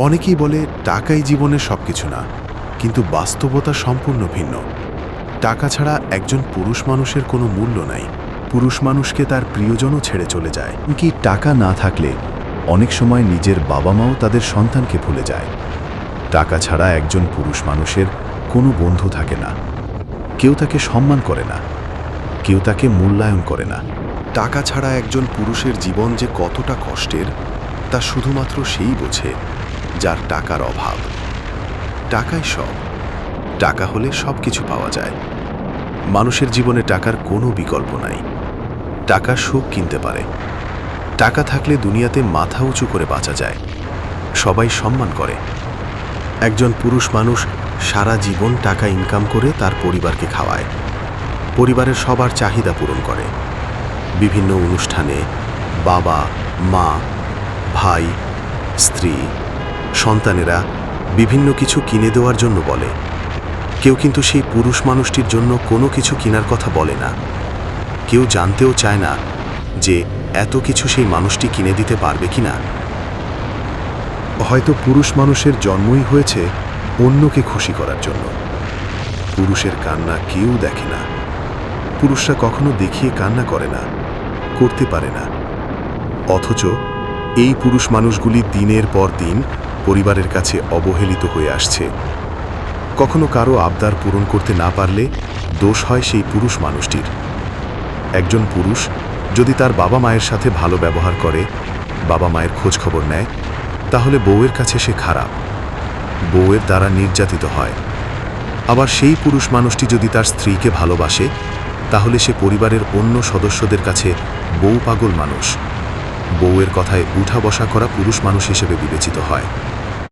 অনেকেই বলে টাকাই জীবনের সব কিছু না, কিন্তু বাস্তবতা সম্পূর্ণ ভিন্ন। টাকা ছাড়া একজন পুরুষ মানুষের কোনো মূল্য নাই। পুরুষ মানুষকে তার প্রিয়জনও ছেড়ে চলে যায়। কি টাকা না থাকলে অনেক সময় নিজের বাবা মাও তাদের সন্তানকে ভুলে যায়। টাকা ছাড়া একজন পুরুষ মানুষের কোনো বন্ধু থাকে না। কেউ তাকে সম্মান করে না। কেউ তাকে মূল্যায়ন করে না। টাকা ছাড়া একজন পুরুষের জীবন যে কতটা কষ্টের, তা শুধুমাত্র সেই বোঝে যার টাকার অভাব। টাকাই সব। টাকা হলে সব কিছু পাওয়া যায়। মানুষের জীবনে টাকার কোনো বিকল্প নাই। টাকা সুখ কিনতে পারে। টাকা থাকলে দুনিয়াতে মাথা উঁচু করে বাঁচা যায়। সবাই সম্মান করে। একজন পুরুষ মানুষ সারা জীবন টাকা ইনকাম করে তার পরিবারকে খাওয়ায়। পরিবারের সবার চাহিদা পূরণ করে। বিভিন্ন অনুষ্ঠানে বাবা, মা, ভাই, স্ত্রী সন্তানেরা বিভিন্ন কিছু কিনে দেওয়ার জন্য বলে। কেউ কিন্তু সেই পুরুষ মানুষটির জন্য কোনো কিছু কেনার কথা বলে না। কেউ জানতেও চায় না যে এত কিছু সেই মানুষটি কিনে দিতে পারবে কিনা। হয়তো পুরুষ মানুষের জন্মই হয়েছে অন্যকে খুশি করার জন্য। পুরুষের কান্না কেউ দেখে না। পুরুষরা কখনো দেখিয়ে কান্না করে না, করতে পারে না। অথচ এই পুরুষ মানুষগুলি দিনের পর দিন পরিবারের কাছে অবহেলিত হয়ে আসছে। কখনো কারও আবদার পূরণ করতে না পারলে দোষ হয় সেই পুরুষ মানুষটির। একজন পুরুষ যদি তার বাবা মায়ের সাথে ভালো ব্যবহার করে, বাবা মায়ের খোঁজ খবর নেয়, তাহলে বউয়ের কাছে সে খারাপ। বউয়ের দ্বারা নির্যাতিত হয়। আবার সেই পুরুষ মানুষটি যদি তার স্ত্রীকে ভালোবাসে, তাহলে সে পরিবারের অন্য সদস্যদের কাছে বউ পাগল মানুষ। বউয়ের কথায় উঠা বসা করা পুরুষ মানুষ হিসেবে বিবেচিত হয়।